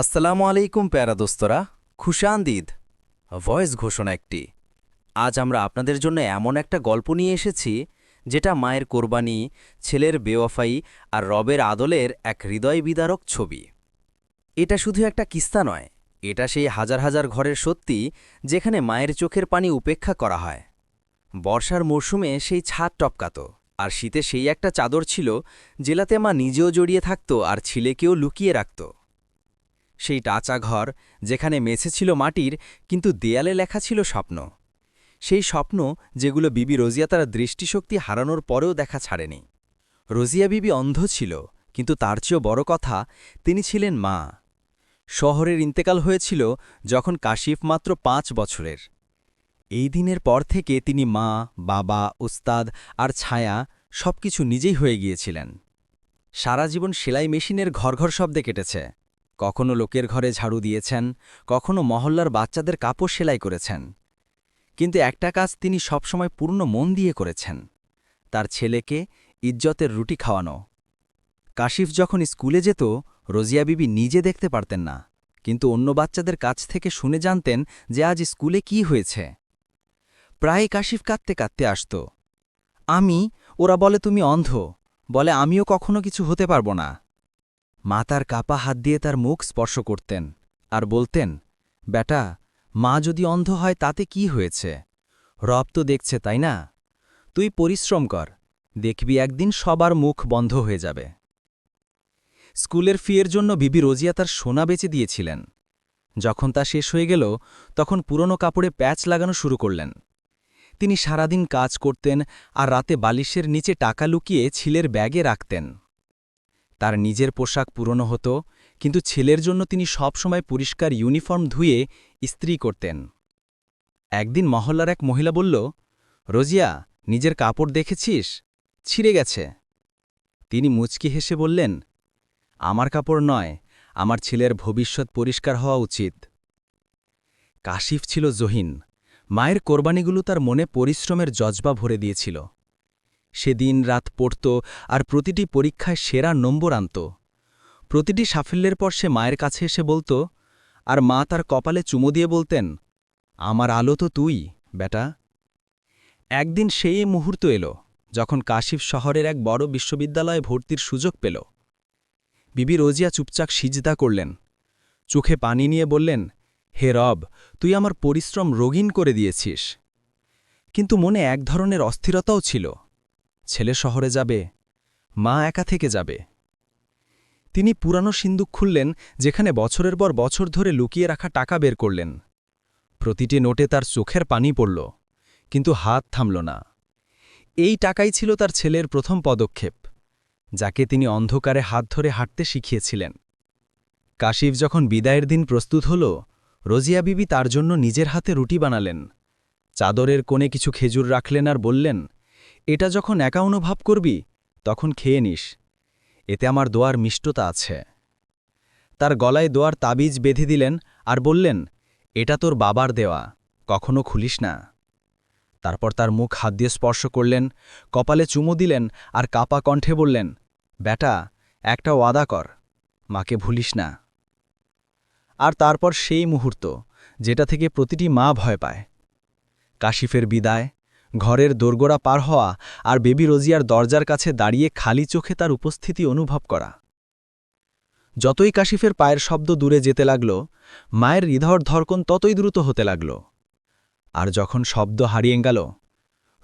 আসসালামু আলাইকুম প্যারা দোস্তরা, খুশান্দিদ। ভয়েস ঘোষণা একটি। আজ আমরা আপনাদের জন্য এমন একটা গল্প নিয়ে এসেছি, যেটা মায়ের কোরবানি, ছেলের বেওয়াফাই আর রবের আদলের এক হৃদয় বিদারক ছবি। এটা শুধু একটা কিস্তা নয়, এটা সেই হাজার হাজার ঘরের সত্যি, যেখানে মায়ের চোখের পানি উপেক্ষা করা হয়। বর্ষার মরশুমে সেই ছাদ টপকাত, আর শীতে সেই একটা চাদর ছিল, জেলাতে মা নিজেও জড়িয়ে থাকত আর ছেলেকেও লুকিয়ে রাখত। সেই টাচা ঘর যেখানে মেঝে ছিল মাটির, কিন্তু দেয়ালে লেখা ছিল স্বপ্ন। সেই স্বপ্ন যেগুলো বিবি রোজিয়া তার দৃষ্টিশক্তি হারানোর পরেও দেখা ছাড়েনি। রোজিয়া বিবি অন্ধ ছিল, কিন্তু তার চেয়েও বড় কথা, তিনি ছিলেন মা। শহরের ইন্তেকাল হয়েছিল যখন কাশিফ মাত্র পাঁচ বছরের। এই দিনের পর থেকে তিনি মা, বাবা, উস্তাদ আর ছায়া সবকিছু নিজেই হয়ে গিয়েছিলেন। সারা জীবন সেলাই মেশিনের ঘর ঘর শব্দে কেটেছে। কখনো লোকের ঘরে ঝাড়ু দিয়েছেন, কখনো মহল্লার বাচ্চাদের কাপড় সেলাই করেছেন। কিন্তু একটা কাজ তিনি সবসময় পূর্ণ মন দিয়ে করেছেন, তার ছেলেকে ইজ্জতের রুটি খাওয়ানো। কাশিফ যখন স্কুলে যেত, রোজিয়া বিবি নিজে দেখতে পারতেন না, কিন্তু অন্য বাচ্চাদের কাছ থেকে শুনে জানতেন যে আজ স্কুলে কি হয়েছে। প্রায় কাশিফ কাঁদতে কাঁদতে আসত, আমি, ওরা বলে তুমি অন্ধ, বলে আমিও কখনো কিছু হতে পারব না। মা তার কাপা হাত দিয়ে তার মুখ স্পর্শ করতেন আর বলতেন, বেটা, মা যদি অন্ধ হয় তাতে কি হয়েছে? রব তো দেখছে, তাই না? তুই পরিশ্রম কর, দেখবি একদিন সবার মুখ বন্ধ হয়ে যাবে। স্কুলের ফিয়ের জন্য বিবি রোজিয়া তার সোনা বেচে দিয়েছিলেন। যখন তা শেষ হয়ে গেল, তখন পুরনো কাপড়ে প্যাচ লাগানো শুরু করলেন। তিনি সারাদিন কাজ করতেন আর রাতে বালিশের নিচে টাকা লুকিয়ে ছিলের ব্যাগে রাখতেন। তার নিজের পোশাক পুরনো হতো, কিন্তু ছেলের জন্য তিনি সবসময় পরিষ্কার ইউনিফর্ম ধুয়ে ইস্ত্রি করতেন। একদিন মহল্লার এক মহিলা বলল, রোজিয়া, নিজের কাপড় দেখেছিস? ছিঁড়ে গেছে। তিনি মুচকি হেসে বললেন, আমার কাপড় নয়, আমার ছেলের ভবিষ্যৎ পরিষ্কার হওয়া উচিত। কাশিফ ছিল জহিন, মায়ের কোরবানিগুলো তার মনে পরিশ্রমের জজবা ভরে দিয়েছিল। সে দিন রাত পড়ত আর প্রতিটি পরীক্ষায় সেরা নম্বর আনত। প্রতিটি সাফল্যের পর সে মায়ের কাছে এসে বলতো, আর মা তার কপালে চুমো দিয়ে বলতেন, আমার আলো তো তুই, বেটা। একদিন সেই মুহূর্ত এলো, যখন কাশিফ শহরের এক বড় বিশ্ববিদ্যালয়ে ভর্তির সুযোগ পেল। বিবি রোজিয়া চুপচাক সিজদা করলেন। চোখে পানি নিয়ে বললেন, হে রব, তুই আমার পরিশ্রম রোগীন করে দিয়েছিস। কিন্তু মনে এক ধরনের অস্থিরতাও ছিল। ছেলে শহরে যাবে, মা একা থেকে যাবে। তিনি পুরানো সিন্দুক খুললেন, যেখানে বছরের পর বছর ধরে লুকিয়ে রাখা টাকা বের করলেন। প্রতিটি নোটে তার চোখের পানি পড়ল, কিন্তু হাত থামল না। এই টাকাই ছিল তার ছেলের প্রথম পদক্ষেপ, যাকে তিনি অন্ধকারে হাত ধরে হাঁটতে শিখিয়েছিলেন। কাশিফ যখন বিদায়ের দিন প্রস্তুত হল, রোজিয়া বিবি তার জন্য নিজের হাতে রুটি বানালেন। চাদরের কোণে কিছু খেজুর রাখলেন আর বললেন এটা যখন একা অনুভব করবি, তখন খেয়ে নিস। এতে আমার দোয়ার মিষ্টতা আছে। তার গলায় দোয়ার তাবিজ বেঁধে দিলেন আর বললেন, এটা তোর বাবার দেওয়া, কখনো খুলিস না। তারপর তার মুখ হাত দিয়ে স্পর্শ করলেন, কপালে চুমু দিলেন আর কাপা কণ্ঠে বললেন, বেটা, একটা ওয়াদা কর, মাকে ভুলিস না। আর তারপর সেই মুহূর্ত, যেটা থেকে প্রতিটি মা ভয় পায়। কাশিফের বিদায় ঘরের দোরগোড়া পার হওয়া আর বেবি রোজিয়ার দরজার কাছে দাঁড়িয়ে খালি চোখে তার উপস্থিতি অনুভব করা। যতই কাশিফের পায়ের শব্দ দূরে যেতে লাগল, মায়ের হৃদয়র ধর্কন ততই দ্রুত হতে লাগল। আর যখন শব্দ হারিয়ে গেল,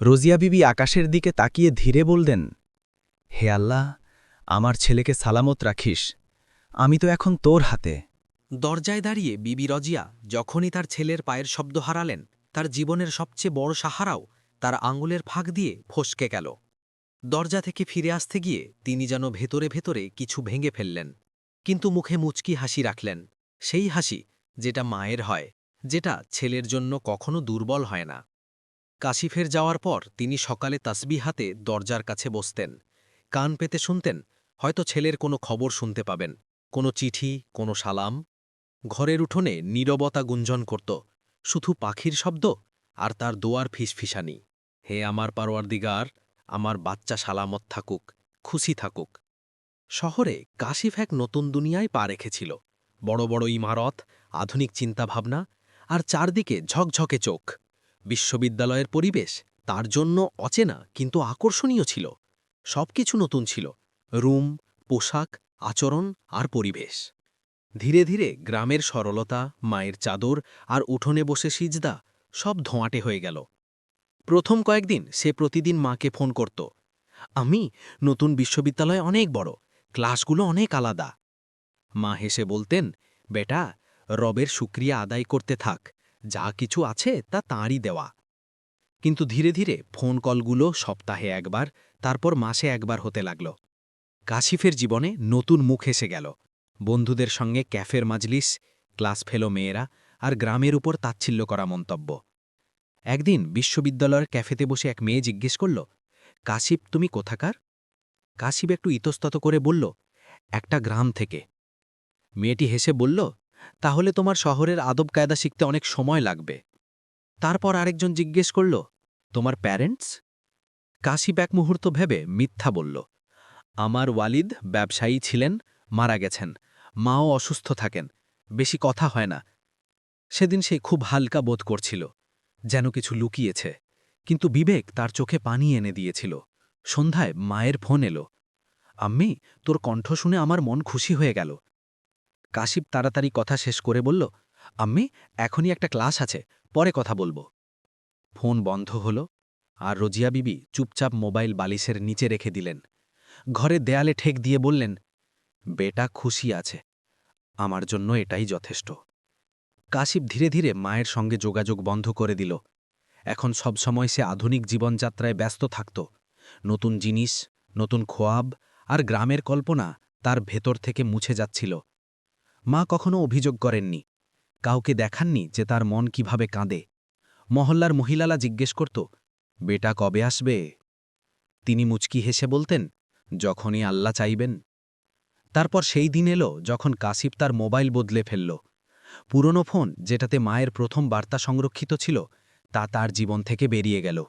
রোজিয়া বিবি আকাশের দিকে তাকিয়ে ধীরে বললেন, হে আল্লাহ, আমার ছেলেকে সালামত রাখিস, আমি তো এখন তোর হাতে। দরজায় দাঁড়িয়ে বিবি রজিয়া যখনই তার ছেলের পায়ের শব্দ হারালেন, তার জীবনের সবচেয়ে বড় সাহারাও তার আঙুলের ফাঁক দিয়ে ফসকে গেল। দরজা থেকে ফিরে আসতে গিয়ে তিনি যেন ভেতরে ভেতরে কিছু ভেঙে ফেললেন, কিন্তু মুখে মুচকি হাসি রাখলেন। সেই হাসি যেটা মায়ের হয়, যেটা ছেলের জন্য কখনো দুর্বল হয় না। কাশিফের যাওয়ার পর তিনি সকালে তাসবি হাতে দরজার কাছে বসতেন। কান পেতে শুনতেন, হয়তো ছেলের কোনো খবর শুনতে পাবেন, কোনো চিঠি, কোনো সালাম। ঘরের উঠোনে নীরবতা গুঞ্জন করত, শুধু পাখির শব্দ আর তার দোয়ার ফিসফিসানি। হে আমার পারোয়ারদিগার, আমার বাচ্চা সালামত থাকুক, খুশি থাকুক। শহরে কাশিফ এক নতুন দুনিয়ায় পা রেখেছিল। বড় বড় ইমারত, আধুনিক চিন্তাভাবনা আর চারদিকে ঝকঝকে চোখ। বিশ্ববিদ্যালয়ের পরিবেশ তার জন্য অচেনা কিন্তু আকর্ষণীয় ছিল। সবকিছু নতুন ছিল, রুম, পোশাক, আচরণ আর পরিবেশ। ধীরে ধীরে গ্রামের সরলতা, মায়ের চাদর আর উঠোনে বসে সিজদা সব ধোঁয়াটে হয়ে গেল। প্রথম কয়েকদিন সে প্রতিদিন মাকে ফোন করত। আমি নতুন বিশ্ববিদ্যালয় অনেক বড়, ক্লাসগুলো অনেক আলাদা। মা হেসে বলতেন, বেটা, রবের শুক্রিয়া আদায় করতে থাক, যা কিছু আছে তা তাঁরই দেওয়া। কিন্তু ধীরে ধীরে ফোন কলগুলো সপ্তাহে একবার, তারপর মাসে একবার হতে লাগল। কাশিফের জীবনে নতুন মুখ এসে গেল। বন্ধুদের সঙ্গে ক্যাফের মাজলিস, ক্লাস ফেলো মেয়েরা আর গ্রামের উপর তাচ্ছিল্য করা মন্তব্য। একদিন বিশ্ববিদ্যালয়ের ক্যাফেতে বসে এক মেয়ে জিজ্ঞেস করল, কাশিপ, তুমি কোথাকার? কাশিপ একটু ইতস্তত করে বলল, একটা গ্রাম থেকে। মেয়েটি হেসে বলল, তাহলে তোমার শহরের আদব কায়দা শিখতে অনেক সময় লাগবে। তারপর আরেকজন জিজ্ঞেস করল, তোমার প্যারেন্টস? কাশিপ এক মুহূর্ত ভেবে মিথ্যা বলল, আমার ওয়ালিদ ব্যবসায়ী ছিলেন, মারা গেছেন। মাও অসুস্থ থাকেন। বেশি কথা হয় না। সেদিন সে খুব হালকা বোধ করছিল, যেন কিছু লুকিয়েছে, কিন্তু বিবেক তার চোখে পানি এনে দিয়েছিল। সন্ধ্যায় মায়ের ফোন এলো, আম্মি, তোর কণ্ঠ শুনে আমার মন খুশি হয়ে গেল। কাশিপ তাড়াতাড়ি কথা শেষ করে বলল, আম্মি, এখনই একটা ক্লাস আছে, পরে কথা বলব। ফোন বন্ধ হল, আর রোজিয়া বিবি চুপচাপ মোবাইল বালিশের নিচে রেখে দিলেন। ঘরে দেয়ালে ঠেক দিয়ে বললেন, বেটা খুশি আছে, আমার জন্য এটাই যথেষ্ট। কাশিপ ধীরে ধীরে মায়ের সঙ্গে যোগাযোগ বন্ধ করে দিল। এখন সবসময় সে আধুনিক জীবনযাত্রায় ব্যস্ত থাকত। নতুন জিনিস, নতুন খোয়াব আর গ্রামের কল্পনা তার ভেতর থেকে মুছে যাচ্ছিল। মা কখনো অভিযোগ করেননি। কাউকে দেখাননি যে তার মন কীভাবে কাঁদে। মহল্লার মহিলালা জিজ্ঞেস করত, বেটা কবে আসবে? তিনি মুচকি হেসে বলতেন, যখনই আল্লাহ চাইবেন। তারপর সেই দিন এলো যখন কাসিপ তার মোবাইল বদলে ফেলল। পুরনো ফোন যেটাতে মায়ের প্রথম বার্তা সংরক্ষিত ছিল, তা তার জীবন থেকে বেরিয়ে গেল।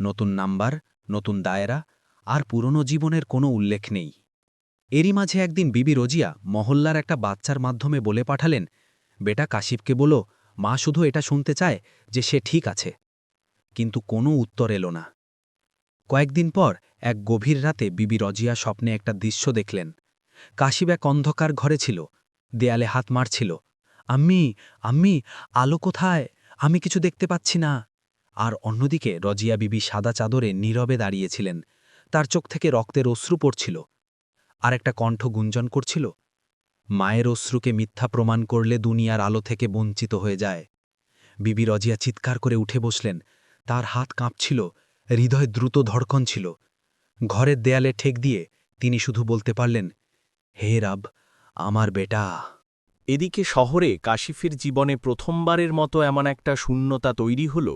নতুন নাম্বার, নতুন দায়রা, আর পুরনো জীবনের কোনো উল্লেখ নেই। এরই মাঝে একদিন বিবি রোজিয়া মহল্লার একটা বাচ্চার মাধ্যমে বলে পাঠালেন, বেটা কাশিপকে বলো, মা শুধু এটা শুনতে চায় যে সে ঠিক আছে। কিন্তু কোনো উত্তর এলো না। কয়েকদিন পর এক গভীর রাতে বিবি রজিয়া স্বপ্নে একটা দৃশ্য দেখলেন। কাশিব এক অন্ধকার ঘরে ছিল, দেয়ালে হাত মারছিল আম্মি আম্মি আলো কোথায়? আমি কিছু দেখতে পাচ্ছি না। আর অন্যদিকে রজিয়া বিবি সাদা চাদরে নীরবে দাঁড়িয়েছিলেন। তার চোখ থেকে রক্তের অশ্রু পড়ছিল। আর একটা কণ্ঠ গুঞ্জন করছিল। মায়ের অশ্রুকে মিথ্যা প্রমাণ করলে দুনিয়ার আলো থেকে বঞ্চিত হয়ে যায়। বিবি রজিয়া চিৎকার করে উঠে বসলেন। তার হাত কাঁপছিল। হৃদয় দ্রুত ধড়কন ছিল। ঘরের দেয়ালে ঠেক দিয়ে তিনি শুধু বলতে পারলেন, হে রাব, আমার বেটা। এদিকে শহরে কাশিফের জীবনে প্রথমবারের মতো এমন একটা শূন্যতা তৈরি হল,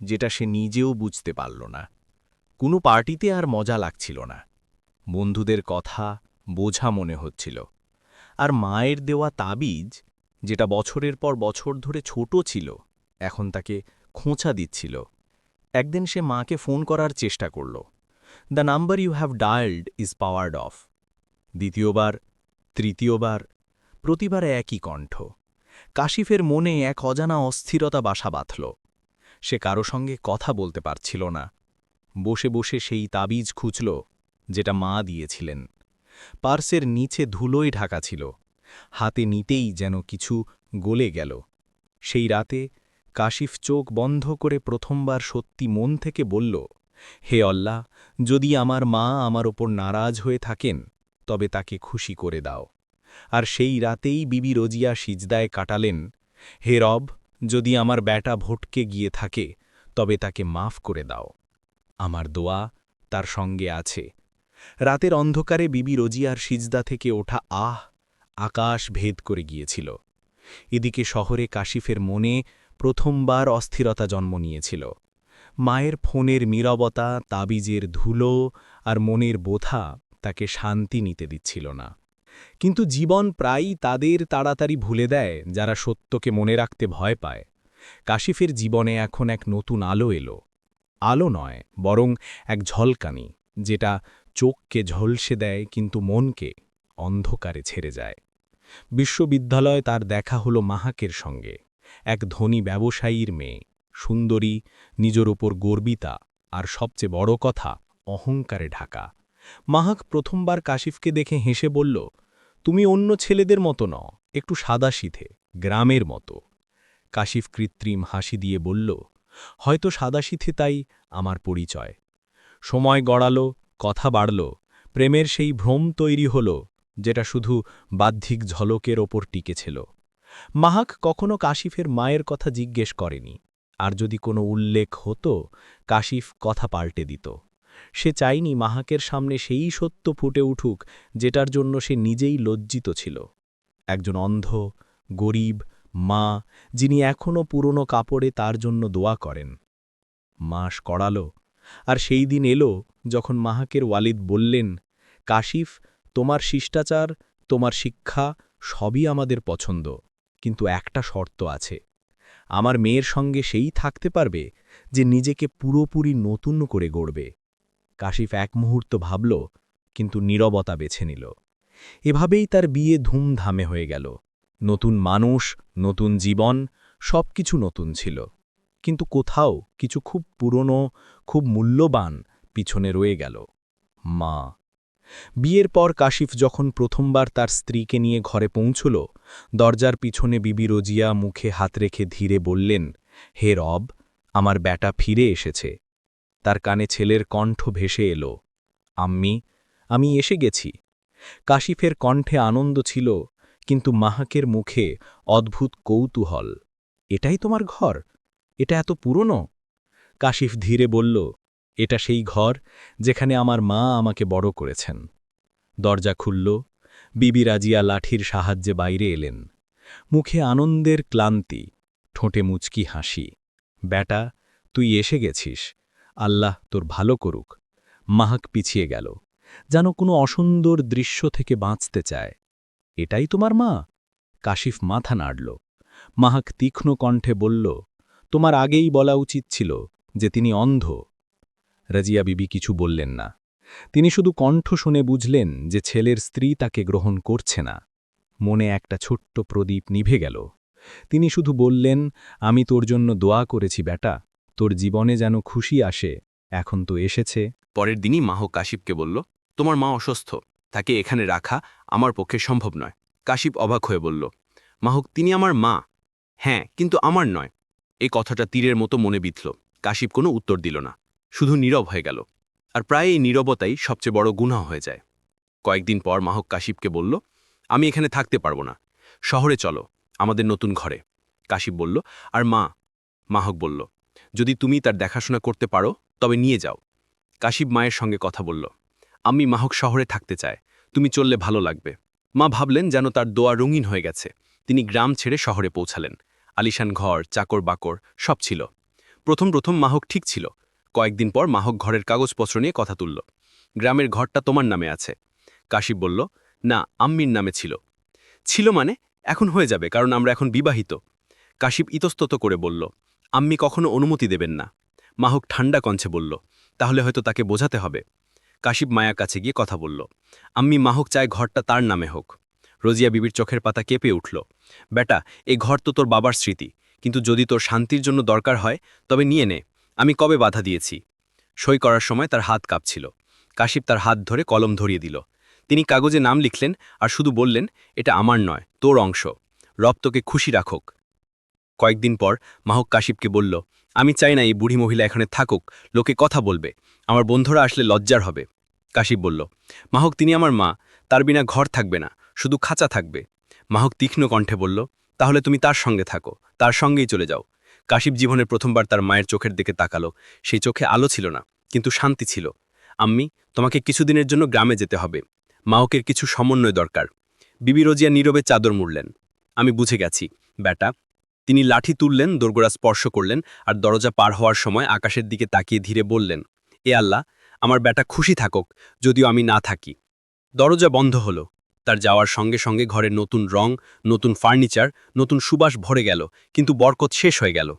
যেটা সে নিজেও বুঝতে পারল না। কোনো পার্টিতে আর মজা লাগছিল না। বন্ধুদের কথা বোঝা মনে হচ্ছিল। আর মায়ের দেওয়া তাবিজ, যেটা বছরের পর বছর ধরে ছোট ছিল, এখন তাকে খোঁচা দিচ্ছিল। একদিন সে মাকে ফোন করার চেষ্টা করল। The number you have dialled is powered off. দ্বিতীয়বার, তৃতীয়বার প্রতিবার একই কণ্ঠ। কাশিফের মনে এক অজানা অস্থিরতা বাসা বাঁধল। সে কারও সঙ্গে কথা বলতে পারছিল না। বসে বসে সেই তাবিজ খুঁজল, যেটা মা দিয়েছিলেন। পার্সের নিচে ধুলোয় ঢাকা ছিল। হাতে নিতেই যেন কিছু গলে গেল। সেই রাতে কাশিফ চোখ বন্ধ করে প্রথমবার সত্যি মন থেকে বলল, হে অল্লাহ যদি আমার মা আমার ওপর নারাজ হয়ে থাকেন, তবে তাকে খুশি করে দাও। আর সেই রাতেই বিবি রোজিয়া সিজদায় কাটালেন, হে রব, যদি আমার ব্যাটা ভটকে গিয়ে থাকে, তবে তাকে মাফ করে দাও। আমার দোয়া তার সঙ্গে আছে। রাতের অন্ধকারে বিবি রোজিয়ার সিজদা থেকে ওঠা আহ, আকাশ ভেদ করে গিয়েছিল। এদিকে শহরে কাশিফের মনে প্রথমবার অস্থিরতা জন্ম নিয়েছিল। মায়ের ফোনের নীরবতা, তাবিজের ধুলো আর মনের বোথা তাকে শান্তি নিতে দিচ্ছিল না। কিন্তু জীবন প্রায়ই তাদের তাড়াতাড়ি ভুলে দেয়, যারা সত্যকে মনে রাখতে ভয় পায়। কাশিফের জীবনে এখন এক নতুন আলো এলো। আলো নয়, বরং এক ঝলকানি, যেটা চোখকে ঝলসে দেয় কিন্তু মনকে অন্ধকারে ছেড়ে যায়। বিশ্ববিদ্যালয়ে তার দেখা হলো মাহাকের সঙ্গে, এক ধনী ব্যবসায়ীর মেয়ে, সুন্দরী, নিজের ওপর গর্বিতা, আর সবচেয়ে বড় কথা, অহংকারে ঢাকা। মাহাক প্রথমবার কাশিফকে দেখে হেসে বলল, তুমি অন্য ছেলেদের মতো ন একটু সাদাসিধে, গ্রামের মতো। কাশিফ কৃত্রিম হাসি দিয়ে বলল, হয়তো সাদাসিথে তাই আমার পরিচয়। সময় গড়ালো, কথা বাড়ল, প্রেমের সেই ভ্রম তৈরি হল, যেটা শুধু বাহ্যিক ঝলকের ওপর টিকেছিল। মাহাক কখনো কাশিফের মায়ের কথা জিজ্ঞেস করেনি, আর যদি কোনো উল্লেখ হতো, কাশিফ কথা পাল্টে দিত। সে চাইনি মাহাকের সামনে সেই সত্য ফুটে উঠুক, যেটার জন্য সে নিজেই লজ্জিত ছিল। একজন অন্ধ, গরিব, মা, যিনি এখনও পুরনো কাপড়ে তার জন্য দোয়া করেন। মাস কড়ালো আর সেই দিন এলো যখন মাহাকের ওয়ালিদ বললেন, কাশিফ, তোমার শিষ্টাচার, তোমার শিক্ষা সবই আমাদের পছন্দ, কিন্তু একটা শর্ত আছে। আমার মেয়ের সঙ্গে সেই থাকতে পারবে যে নিজেকে পুরোপুরি নতুন করে গড়বে। কাশিফ এক মুহূর্ত ভাবল, কিন্তু নীরবতা বেছে নিল। এভাবেই তার বিয়ে ধুমধামে হয়ে গেল। নতুন মানুষ, নতুন জীবন, সবকিছু নতুন ছিল। কিন্তু কোথাও কিছু খুব পুরনো, খুব মূল্যবান পিছনে রয়ে গেল, মা। বিয়ের পর কাশিফ যখন প্রথমবার তার স্ত্রীকে নিয়ে ঘরে পৌঁছল, দরজার পিছনে বিবি রোজিয়া মুখে হাত রেখে ধীরে বললেন, হে রব, আমার ব্যাটা ফিরে এসেছে। তার কানে ছেলের কণ্ঠ ভেসে এলো, আম্মি, আমি এসে গেছি। কাশিফের কণ্ঠে আনন্দ ছিল, কিন্তু মাহাকের মুখে অদ্ভুত কৌতূহল, এটাই তোমার ঘর? এটা এত পুরনো? কাশিফ ধীরে বলল, এটা সেই ঘর যেখানে আমার মা আমাকে বড় করেছেন। দরজা খুলল, বিবি রাজিয়া লাঠির সাহায্যে বাইরে এলেন। মুখে আনন্দের ক্লান্তি, ঠোঁটে মুচকি হাসি ব্যাটা তুই এসে গেছিস। আল্লাহ তোর ভালো করুক। মাহাক পিছিয়ে গেল। যেন কোনো অসুন্দর দৃশ্য থেকে বাঁচতে চায়। এটাই তোমার মা? কাশিফ মাথা নাড়ল। মাহাক তীক্ষ্ণ কণ্ঠে বলল, তোমার আগেই বলা উচিত ছিল যে তিনি অন্ধ। রাজিয়া বিবি কিছু বললেন না। তিনি শুধু কণ্ঠ শুনে বুঝলেন যে ছেলের স্ত্রী তাকে গ্রহণ করছে না। মনে একটা ছোট্ট প্রদীপ নিভে গেল। তিনি শুধু বললেন, আমি তোর জন্য দোয়া করেছি বেটা তোর জীবনে যেন খুশি আসে, এখন তো এসেছে। পরের দিনই মাহ কাশিপকে বলল, তোমার মা অসুস্থ, তাকে এখানে রাখা আমার পক্ষে সম্ভব নয়। কাশিপ অবাক হয়ে বলল মাহক তিনি আমার মা। হ্যাঁ কিন্তু আমার নয়। এই কথাটা তীরের মতো মনে বিঁধল। কাশিপ কোনো উত্তর দিল না, শুধু নীরব হয়ে গেল। আর প্রায় এই নীরবতাই সবচেয়ে বড় গুণা হয়ে যায়। কয়েকদিন পর মাহক কাশিপকে বলল, আমি এখানে থাকতে পারব না। শহরে চলো, আমাদের নতুন ঘরে। কাশিপ বলল, আর মা? মাহক বলল যদি তুমি তার দেখাশোনা করতে পারো, তবে নিয়ে যাও। কাশিব মায়ের সঙ্গে কথা বলল আমি মাহক শহরে থাকতে চায়, তুমি চললে ভালো লাগবে। মা ভাবলেন যেন তার দোয়া রঙিন হয়ে গেছে। তিনি গ্রাম ছেড়ে শহরে পৌঁছালেন। আলিশান ঘর, চাকর বাকর, সব ছিল। প্রথম প্রথম মাহক ঠিক ছিল। কয়েকদিন পর মাহক ঘরের কাগজপত্র নিয়ে কথা তুলল, গ্রামের ঘরটা তোমার নামে আছে। কাশিব বলল, না, আম্মির নামে ছিল। ছিল মানে? এখন হয়ে যাবে, কারণ আমরা এখন বিবাহিত। কাশিব ইতস্তত করে বলল আম্মি কখনো অনুমতি দেবেন না। মাহক ঠান্ডা কঞ্চে বলল, তাহলে হয়তো তাকে বোঝাতে হবে। কাশিব মায়ার কাছে গিয়ে কথা বলল, আম্মি মাহক চায় ঘরটা তার নামে হোক। রোজিয়া বিবির চোখের পাতা কেঁপে উঠল, বেটা এই ঘর তো তোর বাবার স্মৃতি। কিন্তু যদি তোর শান্তির জন্য দরকার হয়, তবে নিয়ে নে। আমি কবে বাধা দিয়েছি? সই করার সময় তার হাত কাঁপছিল। কাশিব তার হাত ধরে কলম ধরিয়ে দিল। তিনি কাগজে নাম লিখলেন আর শুধু বললেন, এটা আমার নয়, তোর অংশ। রব তোকে খুশি রাখুক। কয়েকদিন পর মাহক কাশিবকে বলল, আমি চাই না এই বুড়ি মহিলা এখানে থাকুক, লোকে কথা বলবে। আমার বন্ধুরা আসলে লজ্জার হবে। কাশিব বলল, মাহক, তিনি আমার মা, তার বিনা ঘর থাকবে না, শুধু খাঁচা থাকবে। মাহক তীক্ষ্ণ কণ্ঠে বলল, তাহলে তুমি তার সঙ্গে থাকো, তার সঙ্গেই চলে যাও। কাশিব জীবনের প্রথমবার তার মায়ের চোখের দিকে তাকালো, সেই চোখে আলো ছিল না, কিন্তু শান্তি ছিল। আম্মি, তোমাকে কিছুদিনের জন্য গ্রামে যেতে হবে। মাহকের কিছু সমন্বয় দরকার। বিবি রোজিয়া নীরবে চাদর মুড়লেন, আমি বুঝে গেছি, ব্যাটা তিনি লাঠি তুললেন, দোরগোড়া স্পর্শ করলেন আর দরজা পার হওয়ার সময় আকাশের দিকে তাকিয়ে ধীরে বললেন, এ আল্লাহ, আমার ব্যাটা খুশি থাকুক, যদিও আমি না থাকি। দরজা বন্ধ হলো। তার যাওয়ার সঙ্গে সঙ্গে ঘরের নতুন রং, নতুন ফার্নিচার, নতুন সুবাস ভরে গেল, কিন্তু বরকত শেষ হয়ে গেল।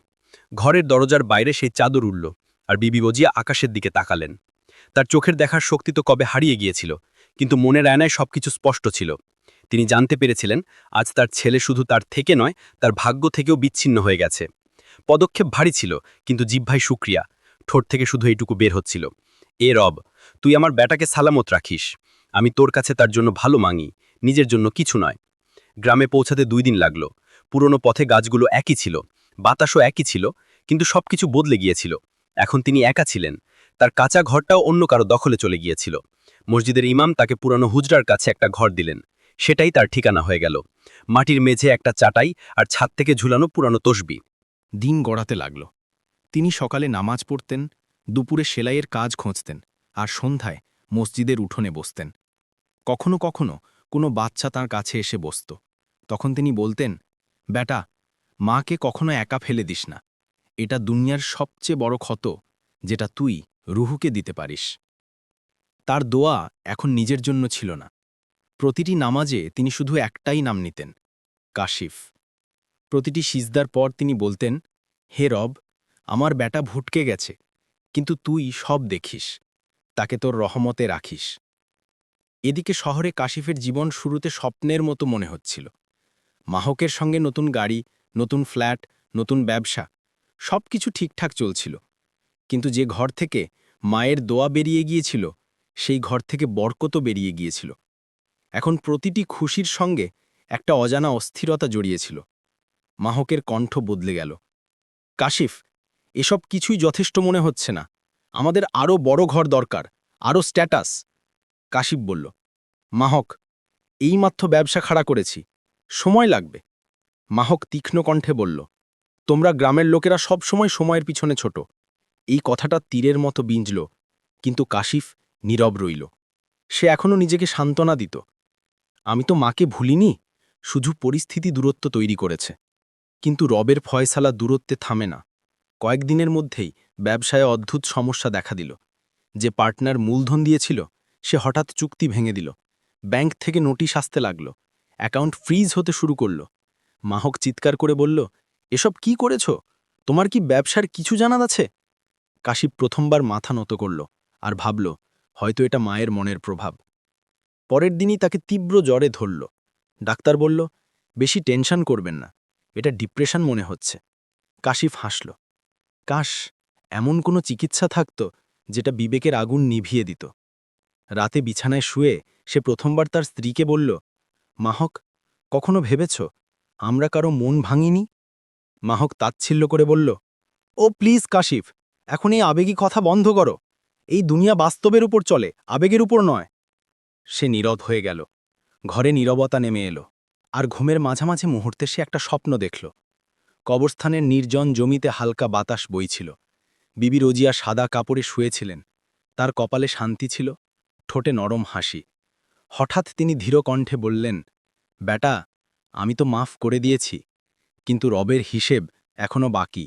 ঘরের দরজার বাইরে সেই চাদর উঠল আর বিবি বজিয়া আকাশের দিকে তাকালেন। তার চোখের দেখার শক্তি তো কবে হারিয়ে গিয়েছিল, কিন্তু মনের আয়নায় সবকিছু স্পষ্ট ছিল। তিনি জানতে পেরেছিলেন, আজ তার ছেলে শুধু তার থেকে নয়, তার ভাগ্য থেকেও বিচ্ছিন্ন হয়ে গেছে। পদক্ষেপ ভারী ছিল, কিন্তু জিভ্ভাই সুক্রিয়া। ঠোঁট থেকে শুধু এইটুকু বের হচ্ছিল। এ রব, তুই আমার ব্যাটাকে সালামত রাখিস। আমি তোর কাছে তার জন্য ভালো মাঙি, নিজের জন্য কিছু নয়। গ্রামে পৌঁছাতে দুই দিন লাগল। পুরনো পথে গাছগুলো একই ছিল, বাতাসও একই ছিল, কিন্তু সবকিছু বদলে গিয়েছিল। এখন তিনি একা ছিলেন। তার কাঁচা ঘরটাও অন্য কারও দখলে চলে গিয়েছিল। মসজিদের ইমাম তাকে পুরানো হুজরার কাছে একটা ঘর দিলেন। সেটাই তার ঠিকানা হয়ে গেল। মাটির মেঝে একটা চাটাই আর ছাদ থেকে ঝুলানো পুরানো তসবি। দিন গড়াতে লাগল। তিনি সকালে নামাজ পড়তেন, দুপুরে সেলাইয়ের কাজ খুঁজতেন আর সন্ধ্যায় মসজিদের উঠোনে বসতেন। কখনো কখনো কোনো বাচ্চা তার কাছে এসে বসত। তখন তিনি বলতেন বেটা মাকে কখনো একা ফেলে দিস না। এটা দুনিয়ার সবচেয়ে বড় ক্ষত যেটা তুই রুহুকে দিতে পারিস। তার দোয়া এখন নিজের জন্য ছিল না। প্রতিটি নামাজে তিনি শুধু একটাই নাম নিতেন, কাশিফ। প্রতিটি সিজদার পর তিনি বলতেন, হে রব, আমার বেটা ভুটকে গেছে, কিন্তু তুই সব দেখিস, তাকে তোর রহমতে রাখিস। এদিকে শহরে কাশিফের জীবন শুরুতে স্বপ্নের মতো মনে হচ্ছিল। মাহকের সঙ্গে নতুন গাড়ি, নতুন ফ্ল্যাট, নতুন ব্যবসা সব কিছু ঠিকঠাক চলছিল। কিন্তু যে ঘর থেকে মায়ের দোয়া বেরিয়ে গিয়েছিল, সেই ঘর থেকে বরকতও বেরিয়ে গিয়েছিল। এখন প্রতিটি খুশির সঙ্গে একটা অজানা অস্থিরতা জড়িয়েছিল। মাহকের কণ্ঠ বদলে গেল। কাশিফ, এসব কিছুই যথেষ্ট মনে হচ্ছে না। আমাদের আরও বড় ঘর দরকার, আরও স্ট্যাটাস। কাশিফ বলল, মাহক, এইমাত্র ব্যবসা খাড়া করেছি, সময় লাগবে। মাহক তীক্ষ্ণ কণ্ঠে বলল, তোমরা গ্রামের লোকেরা সব সময় সময়ের পিছনে ছোট। এই কথাটা তীরের মতো বিঞ্জল কিন্তু কাশিফ নীরব রইল। সে এখনও নিজেকে সান্ত্বনা দিত। আমি তো মাকে ভুলিনি। শুধু পরিস্থিতি দূরত্ব তৈরি করেছে। কিন্তু রবের ফয়সালা দূরত্বে থামে না। কয়েকদিনের মধ্যেই ব্যবসায় অদ্ভুত সমস্যা দেখা দিল। যে পার্টনার মূলধন দিয়েছিল, সে হঠাৎ চুক্তি ভেঙে দিল। ব্যাংক থেকে নোটিশ আসতে লাগল। অ্যাকাউন্ট ফ্রিজ হতে শুরু করল। মাহক চিৎকার করে বলল, এসব কি করেছ? তোমার কি ব্যবসার কিছু জানাদ আছে? কাশিপ প্রথমবার মাথা নত করল আর ভাবল, হয়তো এটা মায়ের মনের প্রভাব। পরের দিনই তাকে তীব্র জ্বরে ধরল। ডাক্তার বলল, বেশি টেনশন করবেন না, এটা ডিপ্রেশন মনে হচ্ছে। কাশিফ হাসল, কাশ, এমন কোনো চিকিৎসা থাকত যেটা বিবেকের আগুন নিভিয়ে দিত। রাতে বিছানায় শুয়ে সে প্রথমবার তার স্ত্রীকে বলল, মাহক, কখনো ভেবেছ আমরা কারও মন ভাঙিনি? মাহক তাচ্ছিল্য করে বলল, ও, প্লিজ কাশিফ, এখন এই আবেগী কথা বন্ধ করো। এই দুনিয়া বাস্তবের উপর চলে, আবেগের উপর নয়। সে নীরব হয়ে গেল। ঘরে নীরবতা নেমে এলো, আর ঘুমের মাঝামাঝি মুহূর্তে সে একটা স্বপ্ন দেখল। কবরস্থানের নির্জন জমিতে হালকা বাতাস বইছিল। বিবি রোজিয়া সাদা কাপড়ে শুয়েছিলেন, তার কপালে শান্তি ছিল, ঠোঁটে নরম হাসি। হঠাৎ তিনি ধীর কণ্ঠে বললেন বেটা আমি তো মাফ করে দিয়েছি, কিন্তু রবের হিসেব এখনও বাকি।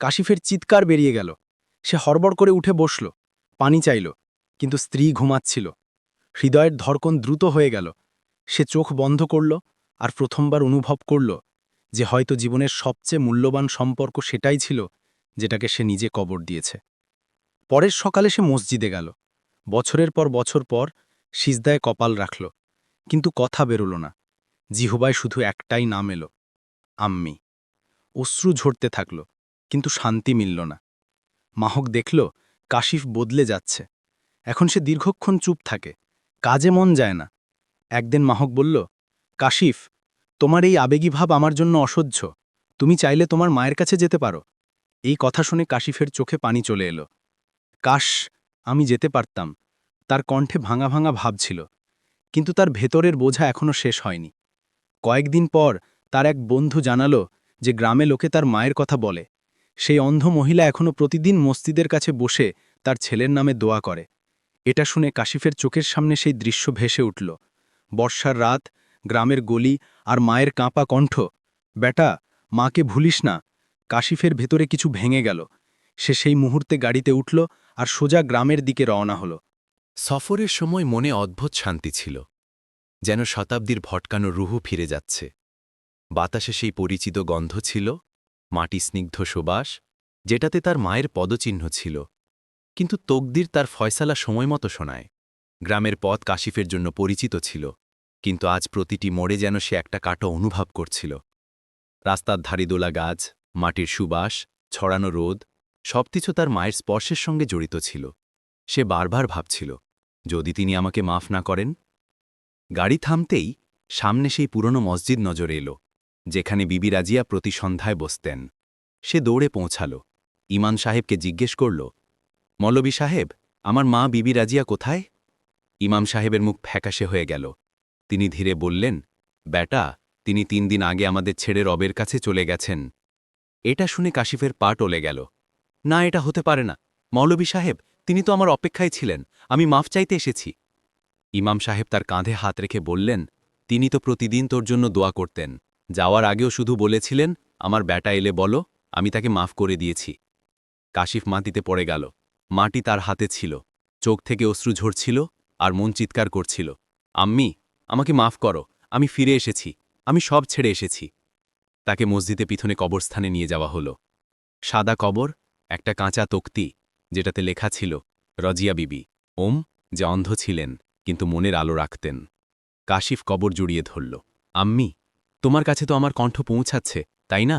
কাশিফের চিৎকার বেরিয়ে গেল। সে হড়বড় করে উঠে বসল, পানি চাইল, কিন্তু স্ত্রী ঘুমাচ্ছিল। হৃদয়ের ধরকন দ্রুত হয়ে গেল। সে চোখ বন্ধ করল আর প্রথমবার অনুভব করল যে হয়তো জীবনের সবচেয়ে মূল্যবান সম্পর্ক সেটাই ছিল যেটাকে সে নিজে কবর দিয়েছে। পরের সকালে সে মসজিদে গেল। বছরের পর বছর পর সিজদায় কপাল রাখল, কিন্তু কথা বেরোল না। জিহুবায় শুধু একটাই নাম এলো, আম্মি। অশ্রু ঝরতে থাকল, কিন্তু শান্তি মিলল না। মাহক দেখল, কাশিফ বদলে যাচ্ছে। এখন সে দীর্ঘক্ষণ চুপ থাকে কাজে মন যায় না। একদিন মাহক বলল, কাশিফ, তোমার এই আবেগী ভাব আমার জন্য অসহ্য। তুমি চাইলে তোমার মায়ের কাছে যেতে পারো। এই কথা শুনে কাশিফের চোখে পানি চলে এলো। কাশ, আমি যেতে পারতাম। তার কণ্ঠে ভাঙা ভাঙা ভাব ছিল। কিন্তু তার ভেতরের বোঝা এখনও শেষ হয়নি। কয়েকদিন পর তার এক বন্ধু জানালো যে গ্রামে লোকে তার মায়ের কথা বলে। সেই অন্ধ মহিলা এখনও প্রতিদিন মসজিদের কাছে বসে তার ছেলের নামে দোয়া করে। এটা শুনে কাশিফের চোখের সামনে সেই দৃশ্য ভেসে উঠল। বর্ষার রাত, গ্রামের গলি আর মায়ের কাঁপা কণ্ঠ। বেটা, মাকে ভুলিস না। কাশিফের ভেতরে কিছু ভেঙে গেল। সে সেই মুহূর্তে গাড়িতে উঠল আর সোজা গ্রামের দিকে রওনা হল। সফরের সময় মনে অদ্ভুত শান্তি ছিল। যেন শতাব্দীর ভটকানো রুহু ফিরে যাচ্ছে। বাতাসে সেই পরিচিত গন্ধ ছিল, মাটি স্নিগ্ধ সুবাস, যেটাতে তার মায়ের পদচিহ্ন ছিল। কিন্তু তকদির তার ফয়সালা সময়মতো শোনায়। গ্রামের পথ কাশিফের জন্য পরিচিত ছিল, কিন্তু আজ প্রতিটি মোড়ে যেন সে একটা কাটো অনুভব করছিল। রাস্তার ধারি দোলা গাছ, মাটির সুবাস, ছড়ানো রোদ, সবকিছু তার মায়ের স্পর্শের সঙ্গে জড়িত ছিল। সে বারবার ভাবছিল, যদি তিনি আমাকে মাফ না করেন? গাড়ি থামতেই সামনে সেই পুরনো মসজিদ নজরে এলো, যেখানে বিবি রাজিয়া প্রতি সন্ধ্যায় বসতেন। সে দৌড়ে পৌঁছাল। ইমান সাহেবকে জিজ্ঞেস করল মৌলবী সাহেব, আমার মা বিবি রাজিয়া কোথায়? ইমাম সাহেবের মুখ ফ্যাকাশে হয়ে গেল। তিনি ধীরে বললেন, বেটা, তিনি তিন দিন আগে আমাদের ছেড়ে রবের কাছে চলে গেছেন। এটা শুনে কাশিফের পা টলে গেল। না, এটা হতে পারে না। মৌলবী সাহেব, তিনি তো আমার অপেক্ষায় ছিলেন। আমি মাফ চাইতে এসেছি। ইমাম সাহেব তার কাঁধে হাত রেখে বললেন, তিনি তো প্রতিদিন তোর জন্য দোয়া করতেন। যাওয়ার আগেও শুধু বলেছিলেন, আমার ব্যাটা এলে বলো, আমি তাকে মাফ করে দিয়েছি। কাশিফ মাটিতে পড়ে গেল। মাটি তার হাতে ছিল। চোখ থেকে অশ্রু ঝরছিল আর মন চিৎকার করছিল। আম্মি, আমাকে মাফ করো, আমি ফিরে এসেছি, আমি সব ছেড়ে এসেছি। তাকে মসজিদে পিছনে কবরস্থানে নিয়ে যাওয়া হলো। সাদা কবর, একটা কাঁচা তক্তি, যেটাতে লেখা ছিল, রজিয়া বিবি, ওম, যে অন্ধ ছিলেন, কিন্তু মনের আলো রাখতেন। কাশিফ কবর জুড়িয়ে ধরল। আম্মি, তোমার কাছে তো আমার কণ্ঠ পৌঁছাচ্ছে, তাই না?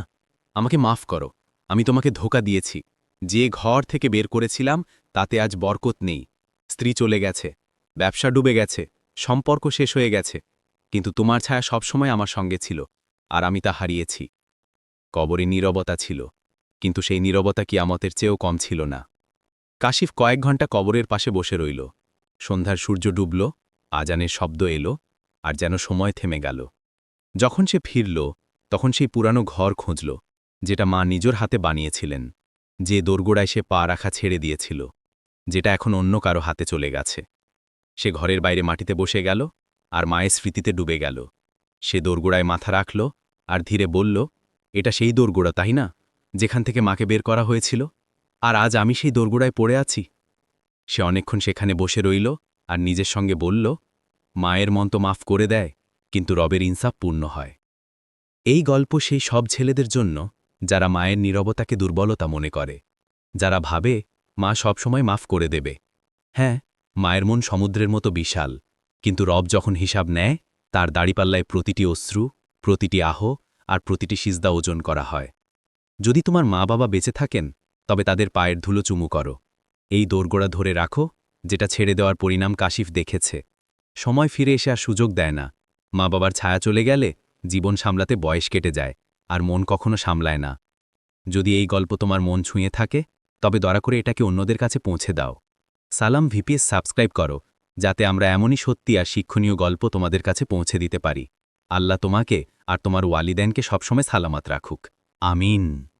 আমাকে মাফ করো, আমি তোমাকে ধোকা দিয়েছি। যে ঘর থেকে বের করেছিলাম, তাতে আজ বরকত নেই। স্ত্রী চলে গেছে। ব্যবসা ডুবে গেছে। সম্পর্ক শেষ হয়ে গেছে। কিন্তু তোমার ছায়া সবসময় আমার সঙ্গে ছিল, আর আমি তা হারিয়েছি। কবরে নীরবতা ছিল, কিন্তু সেই নীরবতা কি আমতের চেয়েও কম ছিল না। কাশিফ কয়েক ঘণ্টা কবরের পাশে বসে রইল। সন্ধ্যার সূর্য ডুবল, আজানের শব্দ এলো, আর যেন সময় থেমে গেল। যখন সে ফিরল, তখন সেই পুরানো ঘর খুঁজল, যেটা মা নিজের হাতে বানিয়েছিলেন। যে দোরগোড়ায় সে পা রাখা ছেড়ে দিয়েছিল, যেটা এখন অন্য কারও হাতে চলে গেছে। সে ঘরের বাইরে মাটিতে বসে গেল আর মায়ের স্মৃতিতে ডুবে গেল। সে দোরগোড়ায় মাথা রাখল আর ধীরে বলল, এটা সেই দোরগোড়া, তাই না? যেখান থেকে মাকে বের করা হয়েছিল। আর আজ আমি সেই দোরগোড়ায় পড়ে আছি। সে অনেকক্ষণ সেখানে বসে রইল আর নিজের সঙ্গে বলল, মায়ের মন তো মাফ করে দেয়, কিন্তু রবের ইনসাফ পূর্ণ হয়। এই গল্প সেই সব ছেলেদের জন্য যারা মায়ের নীরবতাকে দুর্বলতা মনে করে। যারা ভাবে, মা সবসময় মাফ করে দেবে। হ্যাঁ মায়ের মন সমুদ্রের মতো বিশাল। কিন্তু রব যখন হিসাব নেয়, তার দাড়িপাল্লায় প্রতিটি অশ্রু, প্রতিটি আহ আর প্রতিটি সিজদা ওজন করা হয়। যদি তোমার মা বাবা বেঁচে থাকেন, তবে তাদের পায়ের ধুলো চুমু করো। এই দোরগোড়া ধরে রাখো, যেটা ছেড়ে দেওয়ার পরিণাম কাশিফ দেখেছে। সময় ফিরে এসে আর সুযোগ দেয় না। মা বাবার ছায়া চলে গেলে জীবন সামলাতে বয়স কেটে যায়। আর মন কখনো সামলায় না। যদি এই গল্প তোমার মন ছুঁয়ে থাকে, তবে দয়া করে এটাকে অন্যদের কাছে পৌঁছে দাও। সালাম ভিপিএস সাবস্ক্রাইব করো, যাতে আমরা এমনই সত্যি আর শিক্ষণীয় গল্প তোমাদের কাছে পৌঁছে দিতে পারি। আল্লাহ তোমাকে আর তোমার ওয়ালিদেনকে সবসময় সালামত রাখুক। আমিন।